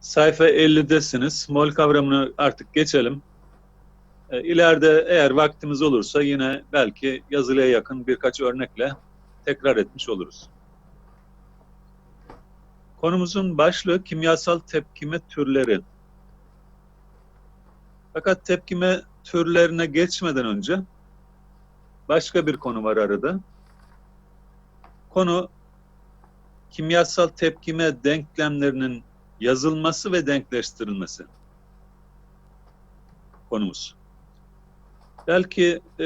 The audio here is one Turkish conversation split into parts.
Sayfa 50'desiniz. Mol kavramını artık geçelim. E, eğer vaktimiz olursa yine belki yazılıya yakın birkaç örnekle tekrar etmiş oluruz. Konumuzun başlığı kimyasal tepkime türleri. Fakat tepkime türlerine geçmeden önce başka bir konu var arada. Konu kimyasal tepkime denklemlerinin yazılması ve denkleştirilmesi konumuz. Belki e,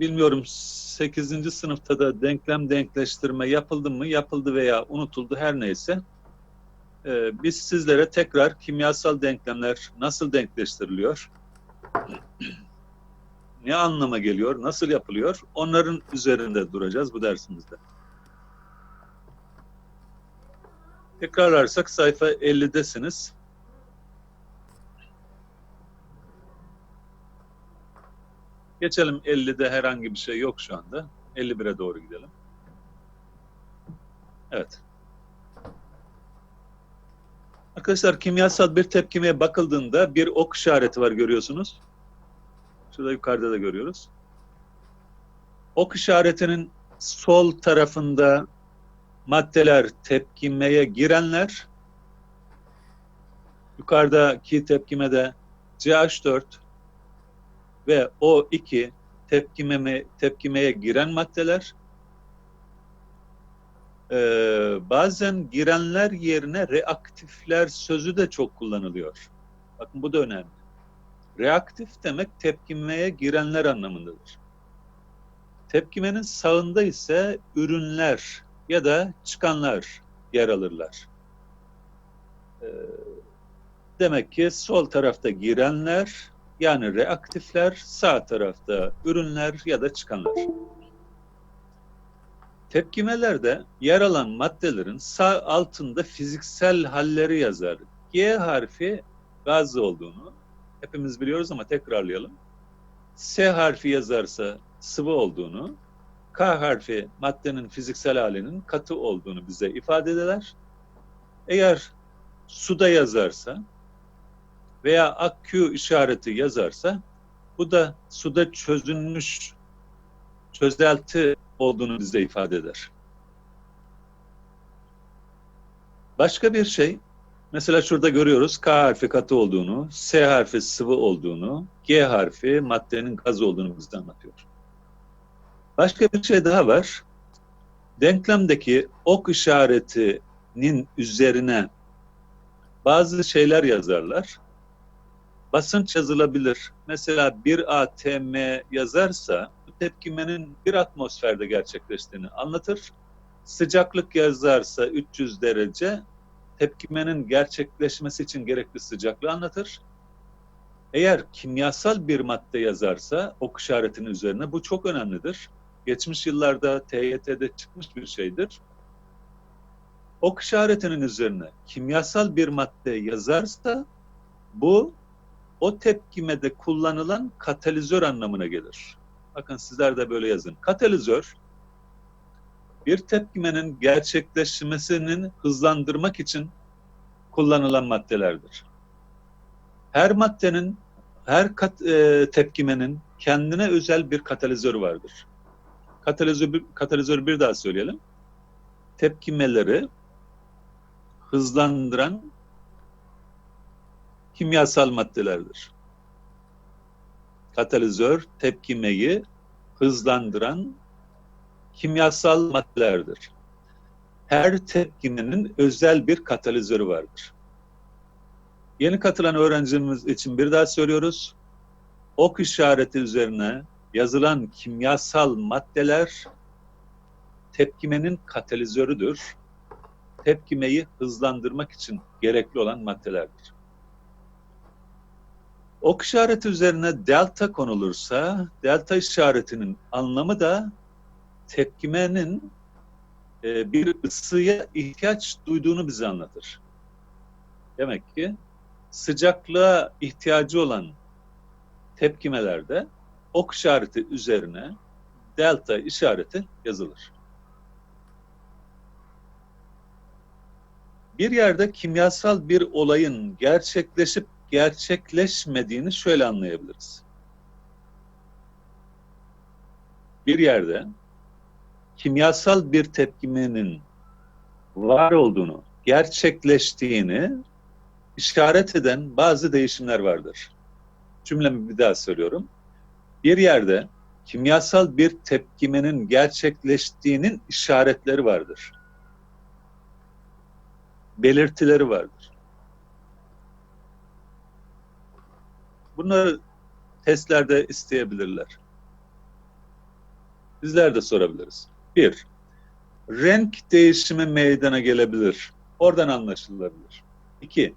bilmiyorum 8. sınıfta da denklem denkleştirme yapıldı mı, yapıldı veya unutuldu her neyse. E, biz sizlere tekrar kimyasal denklemler nasıl denkleştiriliyor, ne anlama geliyor, nasıl yapılıyor onların üzerinde duracağız bu dersimizde. Tekrarlarsak sayfa 50'desiniz. Geçelim 50'de herhangi bir şey yok şu anda. 51'e doğru gidelim. Evet. Arkadaşlar kimyasal bir tepkimeye bakıldığında bir ok işareti var görüyorsunuz. Şurada yukarıda da görüyoruz. Ok işaretinin sol tarafında maddeler tepkimeye girenler yukarıdaki tepkimede CH4 ve O2 tepkimeme, tepkimeye giren maddeler ee, bazen girenler yerine reaktifler sözü de çok kullanılıyor. Bakın bu da önemli. Reaktif demek tepkimeye girenler anlamındadır. Tepkimenin sağında ise ürünler ya da çıkanlar yer alırlar. Ee, demek ki sol tarafta girenler yani reaktifler, sağ tarafta ürünler ya da çıkanlar. Tepkimelerde yer alan maddelerin sağ altında fiziksel halleri yazar. G harfi gaz olduğunu hepimiz biliyoruz ama tekrarlayalım. S harfi yazarsa sıvı olduğunu, K harfi maddenin fiziksel halinin katı olduğunu bize ifade eder. Eğer suda yazarsa veya AQ işareti yazarsa bu da suda çözülmüş çözelti olduğunu bize ifade eder. Başka bir şey, mesela şurada görüyoruz K harfi katı olduğunu, S harfi sıvı olduğunu, G harfi maddenin gaz olduğunu bize anlatıyor. Başka bir şey daha var. Denklemdeki ok işaretinin üzerine bazı şeyler yazarlar. Basınç yazılabilir. Mesela 1 atm yazarsa bu tepkimenin bir atmosferde gerçekleştiğini anlatır. Sıcaklık yazarsa 300 derece tepkimenin gerçekleşmesi için gerekli sıcaklığı anlatır. Eğer kimyasal bir madde yazarsa ok işaretinin üzerine bu çok önemlidir geçmiş yıllarda TYT'de çıkmış bir şeydir. Ok işaretinin üzerine kimyasal bir madde yazarsa bu o tepkimede kullanılan katalizör anlamına gelir. Bakın sizler de böyle yazın. Katalizör bir tepkimenin gerçekleşmesinin hızlandırmak için kullanılan maddelerdir. Her maddenin, her kat, e, tepkimenin kendine özel bir katalizörü vardır katalizör, katalizörü bir daha söyleyelim. Tepkimeleri hızlandıran kimyasal maddelerdir. Katalizör tepkimeyi hızlandıran kimyasal maddelerdir. Her tepkimenin özel bir katalizörü vardır. Yeni katılan öğrencimiz için bir daha söylüyoruz. Ok işareti üzerine yazılan kimyasal maddeler tepkimenin katalizörüdür. Tepkimeyi hızlandırmak için gerekli olan maddelerdir. Ok işareti üzerine delta konulursa, delta işaretinin anlamı da tepkimenin e, bir ısıya ihtiyaç duyduğunu bize anlatır. Demek ki sıcaklığa ihtiyacı olan tepkimelerde ok işareti üzerine delta işareti yazılır. Bir yerde kimyasal bir olayın gerçekleşip gerçekleşmediğini şöyle anlayabiliriz. Bir yerde kimyasal bir tepkimenin var olduğunu, gerçekleştiğini işaret eden bazı değişimler vardır. Cümlemi bir daha söylüyorum. Bir yerde kimyasal bir tepkimenin gerçekleştiğinin işaretleri vardır. Belirtileri vardır. Bunları testlerde isteyebilirler. Bizler de sorabiliriz. Bir, renk değişimi meydana gelebilir. Oradan anlaşılabilir. İki,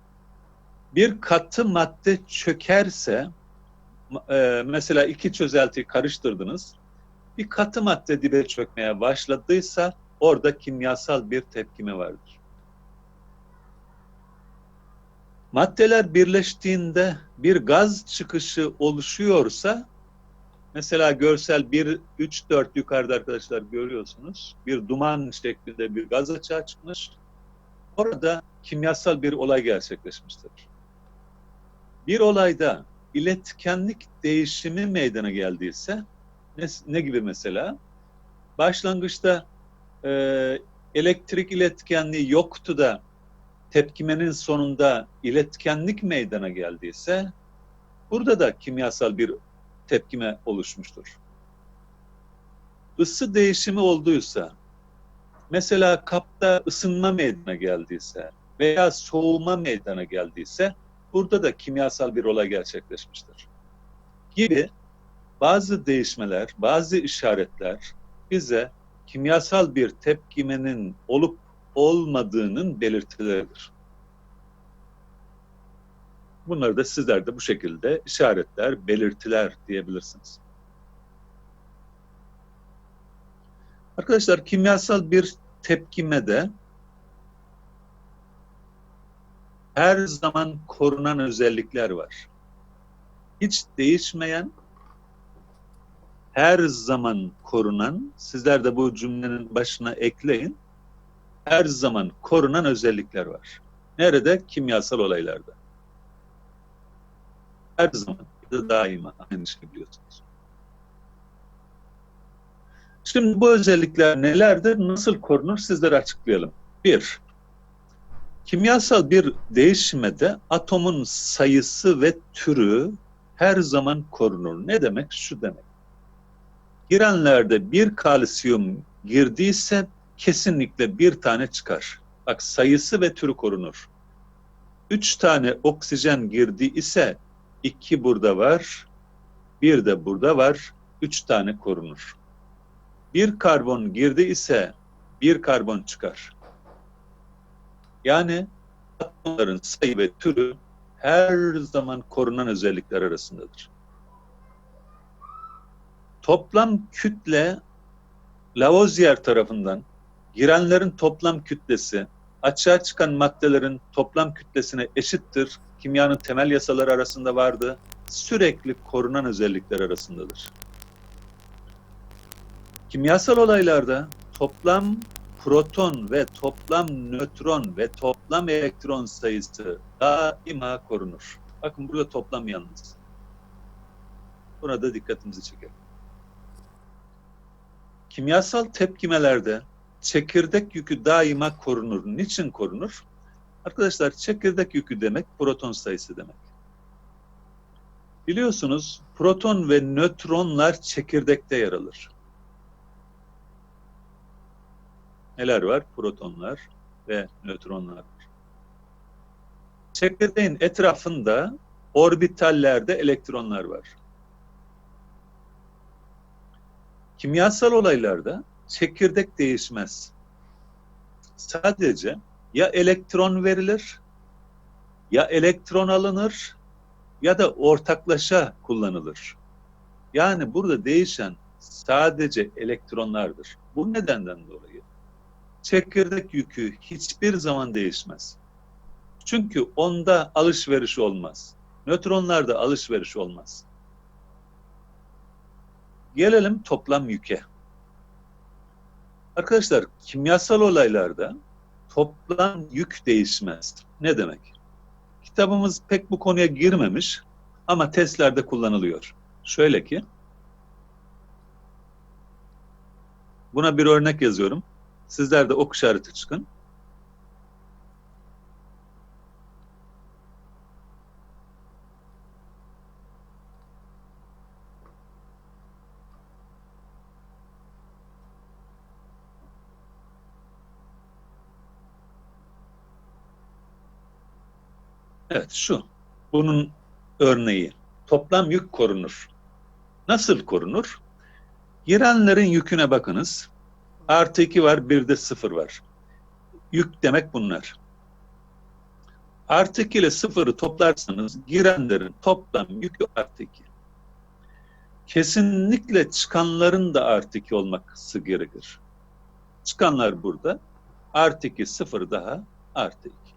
bir katı madde çökerse, e, mesela iki çözeltiyi karıştırdınız, bir katı madde dibe çökmeye başladıysa orada kimyasal bir tepkime vardır. Maddeler birleştiğinde bir gaz çıkışı oluşuyorsa Mesela görsel 1, 3, 4 yukarıda arkadaşlar görüyorsunuz. Bir duman şeklinde bir gaz açığa çıkmış. Orada kimyasal bir olay gerçekleşmiştir. Bir olayda iletkenlik değişimi meydana geldiyse ne, ne gibi mesela? Başlangıçta e, elektrik iletkenliği yoktu da tepkimenin sonunda iletkenlik meydana geldiyse burada da kimyasal bir tepkime oluşmuştur. Isı değişimi olduysa, mesela kapta ısınma meydana geldiyse veya soğuma meydana geldiyse burada da kimyasal bir olay gerçekleşmiştir. Gibi bazı değişmeler, bazı işaretler bize kimyasal bir tepkimenin olup olmadığının belirtileridir. Bunları da sizler de bu şekilde işaretler, belirtiler diyebilirsiniz. Arkadaşlar kimyasal bir tepkimede her zaman korunan özellikler var. Hiç değişmeyen, her zaman korunan, sizler de bu cümlenin başına ekleyin, her zaman korunan özellikler var. Nerede? Kimyasal olaylarda her zaman da daima aynı şey biliyorsunuz. Şimdi bu özellikler nelerdir, nasıl korunur sizlere açıklayalım. Bir, kimyasal bir değişmede atomun sayısı ve türü her zaman korunur. Ne demek? Şu demek. Girenlerde bir kalsiyum girdiyse kesinlikle bir tane çıkar. Bak sayısı ve türü korunur. Üç tane oksijen girdi ise iki burada var, bir de burada var, üç tane korunur. Bir karbon girdi ise bir karbon çıkar. Yani atomların sayı ve türü her zaman korunan özellikler arasındadır. Toplam kütle Lavoisier tarafından girenlerin toplam kütlesi açığa çıkan maddelerin toplam kütlesine eşittir kimyanın temel yasaları arasında vardı. Sürekli korunan özellikler arasındadır. Kimyasal olaylarda toplam proton ve toplam nötron ve toplam elektron sayısı daima korunur. Bakın burada toplam yalnız. Buna da dikkatimizi çekelim. Kimyasal tepkimelerde çekirdek yükü daima korunur. Niçin korunur? Arkadaşlar çekirdek yükü demek proton sayısı demek. Biliyorsunuz proton ve nötronlar çekirdekte yer alır. Neler var? Protonlar ve nötronlar var. Çekirdeğin etrafında orbitallerde elektronlar var. Kimyasal olaylarda çekirdek değişmez. Sadece ya elektron verilir ya elektron alınır ya da ortaklaşa kullanılır. Yani burada değişen sadece elektronlardır. Bu nedenden dolayı çekirdek yükü hiçbir zaman değişmez. Çünkü onda alışveriş olmaz. Nötronlarda alışveriş olmaz. Gelelim toplam yüke. Arkadaşlar kimyasal olaylarda toplam yük değişmez. Ne demek? Kitabımız pek bu konuya girmemiş ama testlerde kullanılıyor. Şöyle ki, buna bir örnek yazıyorum. Sizler de ok işareti çıkın. Evet şu. Bunun örneği. Toplam yük korunur. Nasıl korunur? Girenlerin yüküne bakınız. Artı iki var, bir de sıfır var. Yük demek bunlar. Artı iki ile sıfırı toplarsanız girenlerin toplam yükü artı iki. Kesinlikle çıkanların da artı iki olması gerekir. Çıkanlar burada. Artı iki, sıfır daha artı iki.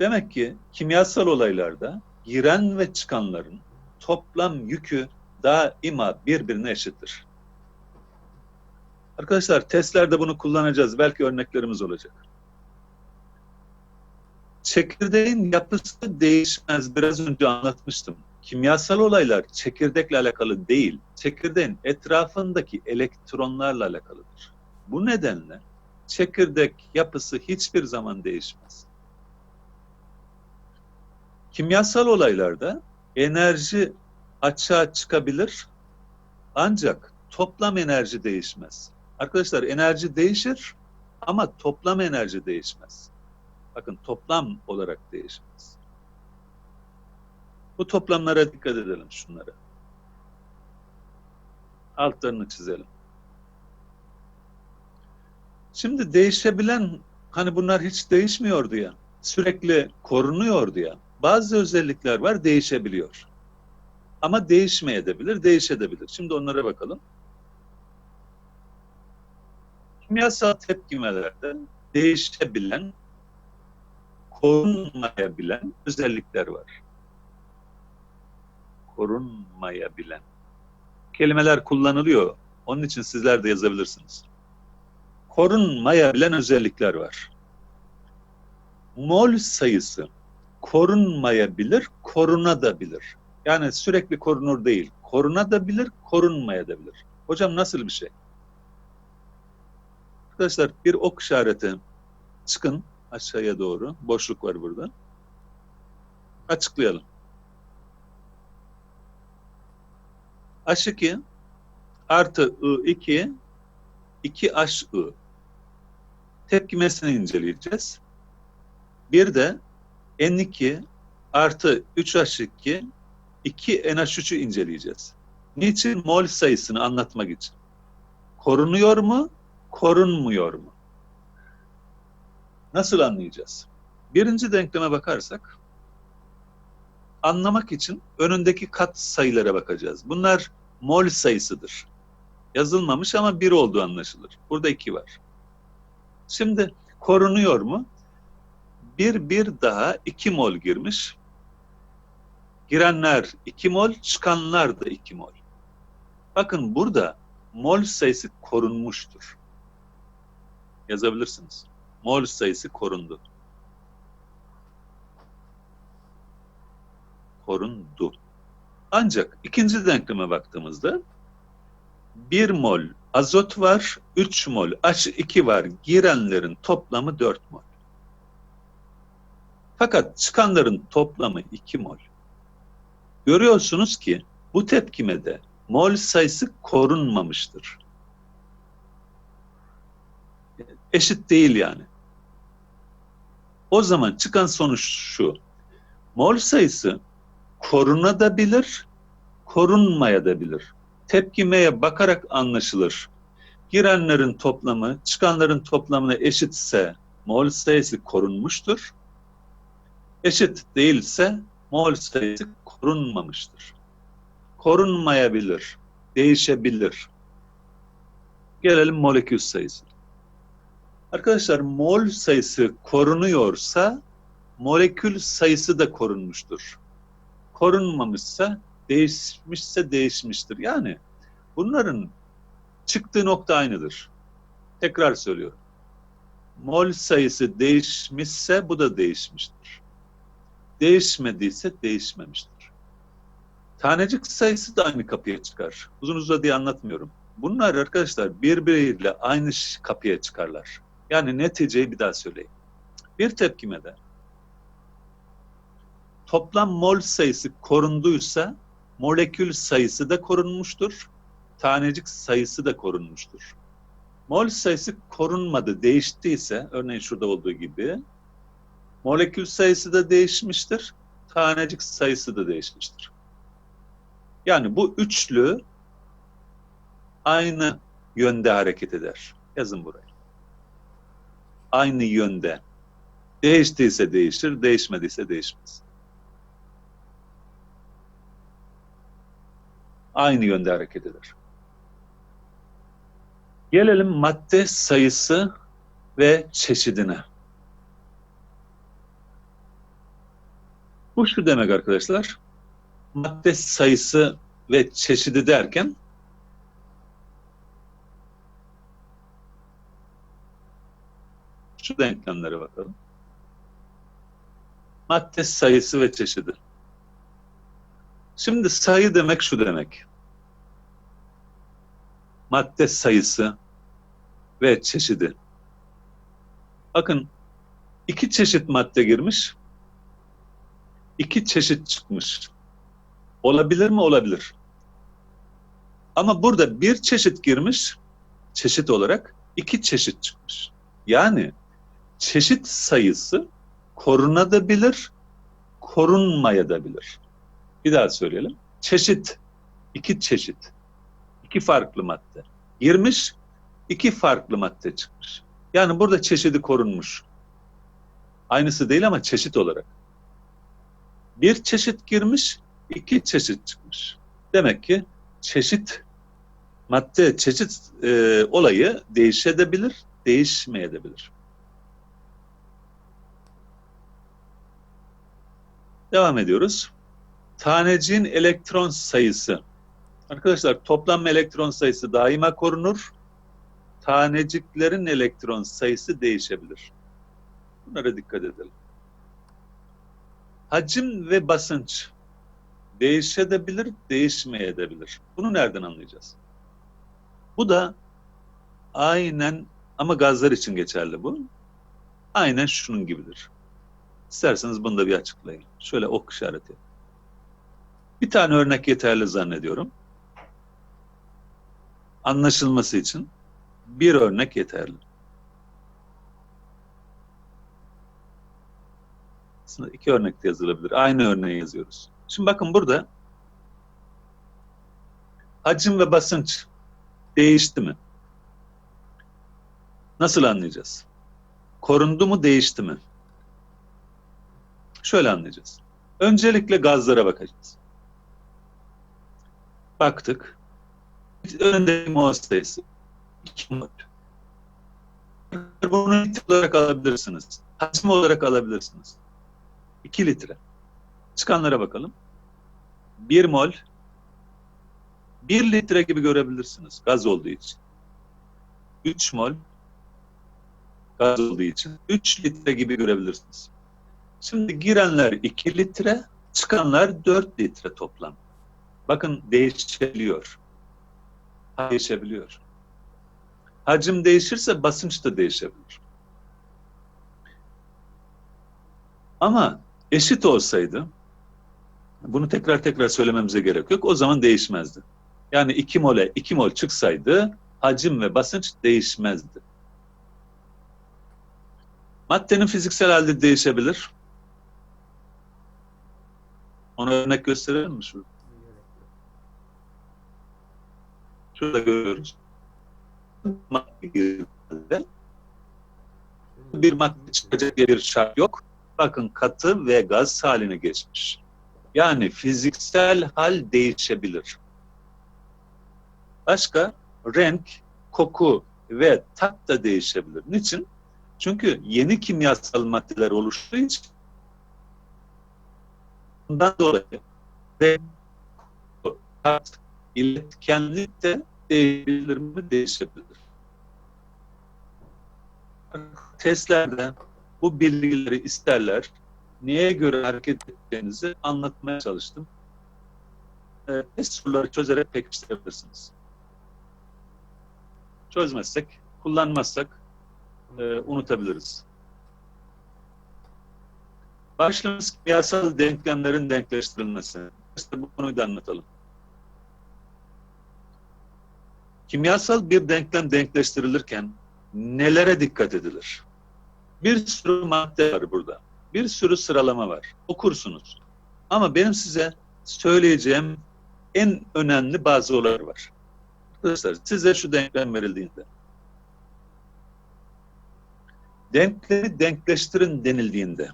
Demek ki kimyasal olaylarda giren ve çıkanların toplam yükü daima birbirine eşittir. Arkadaşlar testlerde bunu kullanacağız. Belki örneklerimiz olacak. Çekirdeğin yapısı değişmez. Biraz önce anlatmıştım. Kimyasal olaylar çekirdekle alakalı değil. Çekirdeğin etrafındaki elektronlarla alakalıdır. Bu nedenle çekirdek yapısı hiçbir zaman değişmez. Kimyasal olaylarda enerji açığa çıkabilir ancak toplam enerji değişmez. Arkadaşlar enerji değişir ama toplam enerji değişmez. Bakın toplam olarak değişmez. Bu toplamlara dikkat edelim şunlara. Altlarını çizelim. Şimdi değişebilen hani bunlar hiç değişmiyordu ya. Sürekli korunuyordu ya. Bazı özellikler var değişebiliyor. Ama değişmeyebilir, değişebilir. Şimdi onlara bakalım. Kimyasal tepkimelerde değişebilen, korunmayabilen özellikler var. Korunmayabilen. Kelimeler kullanılıyor. Onun için sizler de yazabilirsiniz. Korunmayabilen özellikler var. Mol sayısı korunmayabilir, korunabilir. Yani sürekli korunur değil. Korunabilir, korunmayabilir. Hocam nasıl bir şey? Arkadaşlar bir ok işareti çıkın aşağıya doğru. Boşluk var burada. Açıklayalım. H2 artı I2 2HI tepkimesini inceleyeceğiz. Bir de N2 artı 3H2 2 NH3'ü inceleyeceğiz. Niçin? Mol sayısını anlatmak için. Korunuyor mu? Korunmuyor mu? Nasıl anlayacağız? Birinci denkleme bakarsak anlamak için önündeki kat sayılara bakacağız. Bunlar mol sayısıdır. Yazılmamış ama bir olduğu anlaşılır. Burada iki var. Şimdi korunuyor mu? Bir bir daha iki mol girmiş. Girenler iki mol, çıkanlar da iki mol. Bakın burada mol sayısı korunmuştur. Yazabilirsiniz. Mol sayısı korundu. Korundu. Ancak ikinci denkleme baktığımızda bir mol azot var, 3 mol H2 var. Girenlerin toplamı 4 mol. Fakat çıkanların toplamı 2 mol. Görüyorsunuz ki bu tepkimede mol sayısı korunmamıştır. Eşit değil yani. O zaman çıkan sonuç şu. Mol sayısı korunabilir, korunmayabilir. Tepkimeye bakarak anlaşılır. Girenlerin toplamı çıkanların toplamına eşitse mol sayısı korunmuştur. Eşit değilse mol sayısı korunmamıştır. Korunmayabilir, değişebilir. Gelelim molekül sayısı. Arkadaşlar mol sayısı korunuyorsa molekül sayısı da korunmuştur. Korunmamışsa değişmişse değişmiştir. Yani bunların çıktığı nokta aynıdır. Tekrar söylüyorum. Mol sayısı değişmişse bu da değişmiştir. Değişmediyse değişmemiştir. Tanecik sayısı da aynı kapıya çıkar. Uzun uzadıya anlatmıyorum. Bunlar arkadaşlar birbiriyle aynı kapıya çıkarlar. Yani neticeyi bir daha söyleyeyim. Bir tepkimede toplam mol sayısı korunduysa molekül sayısı da korunmuştur. Tanecik sayısı da korunmuştur. Mol sayısı korunmadı, değiştiyse, örneğin şurada olduğu gibi, molekül sayısı da değişmiştir, tanecik sayısı da değişmiştir. Yani bu üçlü aynı yönde hareket eder. Yazın burayı. Aynı yönde. Değiştiyse değişir, değişmediyse değişmez. Aynı yönde hareket eder. Gelelim madde sayısı ve çeşidine. Bu şu demek arkadaşlar. Madde sayısı ve çeşidi derken şu denklemlere bakalım. Madde sayısı ve çeşidi. Şimdi sayı demek şu demek. Madde sayısı ve çeşidi. Bakın iki çeşit madde girmiş. iki çeşit çıkmış. Olabilir mi? Olabilir. Ama burada bir çeşit girmiş, çeşit olarak iki çeşit çıkmış. Yani çeşit sayısı korunabilir, korunmayabilir. Bir daha söyleyelim. Çeşit, iki çeşit, iki farklı madde. Girmiş, iki farklı madde çıkmış. Yani burada çeşidi korunmuş. Aynısı değil ama çeşit olarak. Bir çeşit girmiş, iki çeşit çıkmış. Demek ki çeşit, madde, çeşit e, olayı değişebilir, değişmeyebilir. Devam ediyoruz. Taneciğin elektron sayısı. Arkadaşlar toplam elektron sayısı daima korunur. Taneciklerin elektron sayısı değişebilir. Bunlara dikkat edelim. Hacim ve basınç değişebilir, değişmeyebilir. Bunu nereden anlayacağız? Bu da aynen ama gazlar için geçerli bu. Aynen şunun gibidir. İsterseniz bunu da bir açıklayın. Şöyle ok işareti. Bir tane örnek yeterli zannediyorum. Anlaşılması için bir örnek yeterli. Aslında iki örnek de yazılabilir. Aynı örneği yazıyoruz. Şimdi bakın burada hacim ve basınç değişti mi? Nasıl anlayacağız? Korundu mu, değişti mi? Şöyle anlayacağız. Öncelikle gazlara bakacağız. Baktık. Önünde mol sayısı. 2 mol. Bunu litre olarak alabilirsiniz. Hacim olarak alabilirsiniz. 2 litre. Çıkanlara bakalım. 1 mol 1 litre gibi görebilirsiniz gaz olduğu için. 3 mol gaz olduğu için 3 litre gibi görebilirsiniz. Şimdi girenler 2 litre, çıkanlar 4 litre toplam. Bakın değişebiliyor. Değişebiliyor. Hacim değişirse basınç da değişebilir. Ama eşit olsaydı, bunu tekrar tekrar söylememize gerek yok, o zaman değişmezdi. Yani 2 mole 2 mol çıksaydı hacim ve basınç değişmezdi. Maddenin fiziksel halde değişebilir. Ona örnek gösterelim mi şurada? Şurada görüyoruz. Bir madde çıkacak diye bir şart yok. Bakın katı ve gaz haline geçmiş. Yani fiziksel hal değişebilir. Başka renk, koku ve tat da değişebilir. Niçin? Çünkü yeni kimyasal maddeler oluştuğu için bundan dolayı renk, tat, iletkenlik de değişebilir mi? Değişebilir. testlerde bu bilgileri isterler. Neye göre hareket edeceğinizi anlatmaya çalıştım. Ee, test soruları çözerek pekiştirebilirsiniz. Çözmezsek, kullanmazsak e, unutabiliriz. Başlığımız kimyasal denklemlerin denkleştirilmesi. İşte bu konuyu da anlatalım. Kimyasal bir denklem denkleştirilirken nelere dikkat edilir? Bir sürü madde var burada. Bir sürü sıralama var. Okursunuz. Ama benim size söyleyeceğim en önemli bazı olaylar var. Arkadaşlar size şu denklem verildiğinde denklemi denkleştirin denildiğinde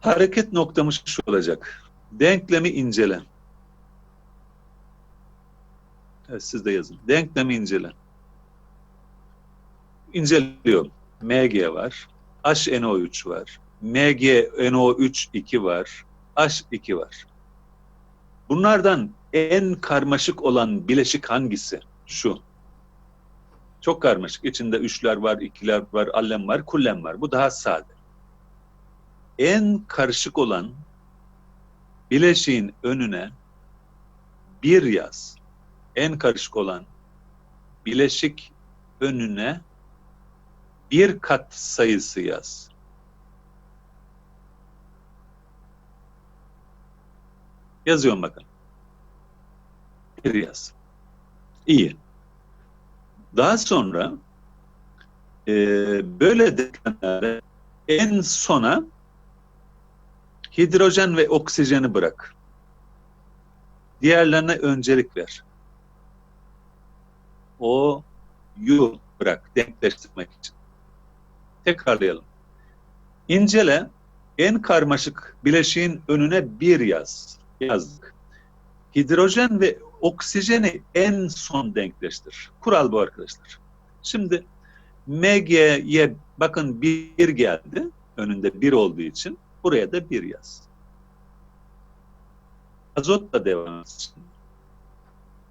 hareket noktamız şu olacak. Denklemi incele. Evet, siz de yazın. Denklemi incele. İnceliyorum. Mg var. HNO3 var. MgNO3 2 var. H2 var. Bunlardan en karmaşık olan bileşik hangisi? Şu. Çok karmaşık. İçinde üçler var, ikiler var, allem var, kullem var. Bu daha sade. En karışık olan bileşiğin önüne bir yaz. En karışık olan bileşik önüne bir kat sayısı yaz. Yazıyorum bakın. Bir yaz. İyi. Daha sonra e, böyle denklemlerde en sona hidrojen ve oksijeni bırak. Diğerlerine öncelik ver. O yu bırak denkleştirmek için. Tekrarlayalım. İncele en karmaşık bileşiğin önüne bir yaz. Yazdık. Hidrojen ve oksijeni en son denkleştir. Kural bu arkadaşlar. Şimdi Mg'ye bakın bir geldi. Önünde bir olduğu için buraya da bir yaz. Azotla devam etsin.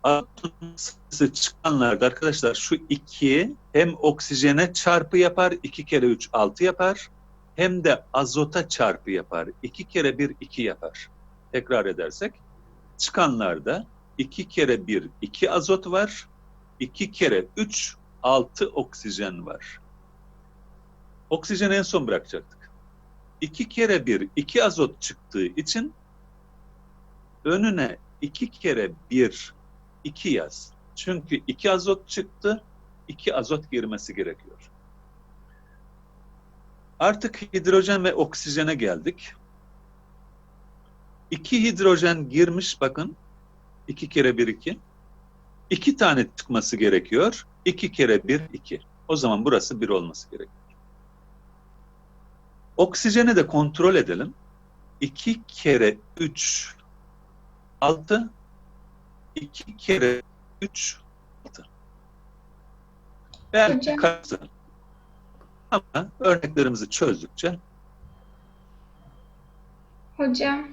Azotun sayısı çıkanlarda arkadaşlar şu iki hem oksijene çarpı yapar, iki kere üç altı yapar. Hem de azota çarpı yapar. iki kere bir iki yapar. Tekrar edersek çıkanlarda iki kere bir iki azot var. iki kere üç altı oksijen var. Oksijeni en son bırakacaktık. İki kere bir iki azot çıktığı için önüne iki kere bir iki yaz. Çünkü iki azot çıktı, iki azot girmesi gerekiyor. Artık hidrojen ve oksijene geldik. İki hidrojen girmiş bakın. iki kere bir iki. İki tane çıkması gerekiyor. İki kere bir iki. O zaman burası bir olması gerekiyor. Oksijeni de kontrol edelim. İki kere üç altı. İki kere üç altı. Belki Hocam. kaçtı. Ama örneklerimizi çözdükçe Hocam.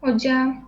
Hocam.